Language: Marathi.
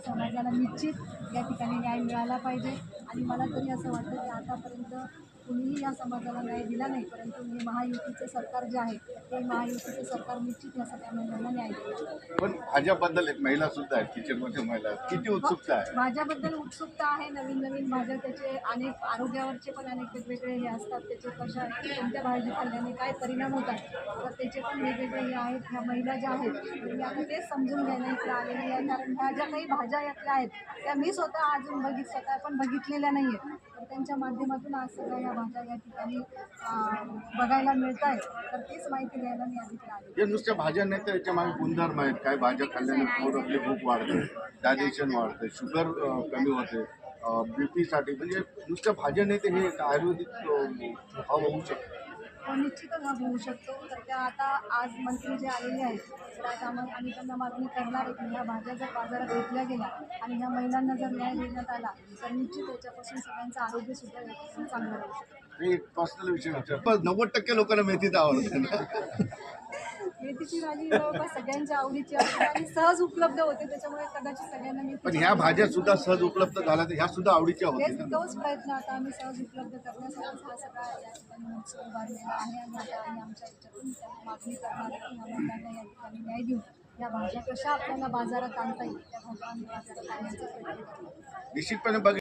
समाजाला निश्चित या ठिकाणी न्याय मिळाला पाहिजे. आणि मला तरी असं वाटतं की आतापर्यंत कुणीही या समाजाला न्याय दिला नाही परंतु हे महायुतीचे सरकार जे आहे ते महायुतीचे सरकार निश्चित या सगळ्या महिलांना न्याय देईल. पण भाजपबद्दल एक महिला सुद्धा आहेत किचनमध्ये महिला. किती उत्सुकता आहे? माझ्याबद्दल उत्सुकता आहे नवीन नवीन भाज्या त्याचे अनेक आरोग्यावरचे पण अनेक वेगवेगळे हे असतात त्याचे कशा कोणत्या भाजी खाल्ल्याने काय परिणाम होतात तर त्याचे पण वेगवेगळे हे आहेत ह्या महिला ज्या आहेत आता तेच समजून घ्यायला इकडे आलेली आहे कारण ह्या ज्या काही भाज्या यातल्या आहेत त्या मी स्वतः अजून बघित स्वतः पण बघितलेल्या नाही आहेत तर त्यांच्या माध्यमातून आज सगळ्या भाज्या या ठिकाणी बघायला मिळत आहेत तर तीच माहिती द्यायला मी आज इकडे या नुसत्या भाज्या नाही तर याच्या मागे गुणधर्म आहेत. काय भाज्या खाल्ल्याने पोट आपली भूक वाढते डायजेशन वाढते शुगर कमी होते. बी पीसाठी म्हणजे नुसत्या भाज्या नाही तर हे एक आयुर्वेदिक अं, होऊ शकतो. निश्चितच हा होऊ शकतो. तर त्या आता आज मंत्री जे आलेले आहेत त्या कामात आम्हाला आम्ही त्यांना मागणी करणार आहे की ह्या भाज्या जर बाजारात घेतल्या गेल्या आणि ह्या महिलांना जर न्याय देण्यात आला तर निश्चित याच्यापासून सगळ्यांचं आरोग्य सुद्धा चांगलं राहू शकतं. पर्सनल विषय पण नव्वद टक्के लोकांना मेथीच आवडते. भाजी जवळपास सगळ्यांच्या आवडीची असते आणि सहज उपलब्ध होते त्याच्यामुळे कदाचित सगळ्यांना पण ह्या भाज्या सुद्धा सहज उपलब्ध झाल्या तर ह्या सुद्धा आवडीच्या तेच होतील तोच प्रयत्न आता आम्ही सहज उपलब्ध करण्यासाठी हा सगळा या ठिकाणी उत्सव उभारलेला आहे आणि आता आम्ही आमच्या याच्यातून त्यांना मागणी करणार आहे की ह्या महिलांना या ठिकाणी न्याय देऊ या भाज्या कशा आपल्याला बाजारात आणता येईल त्या भाज्या आम्ही बाजारात आणण्याचा प्रयत्न करणार निश्चितपणे बघ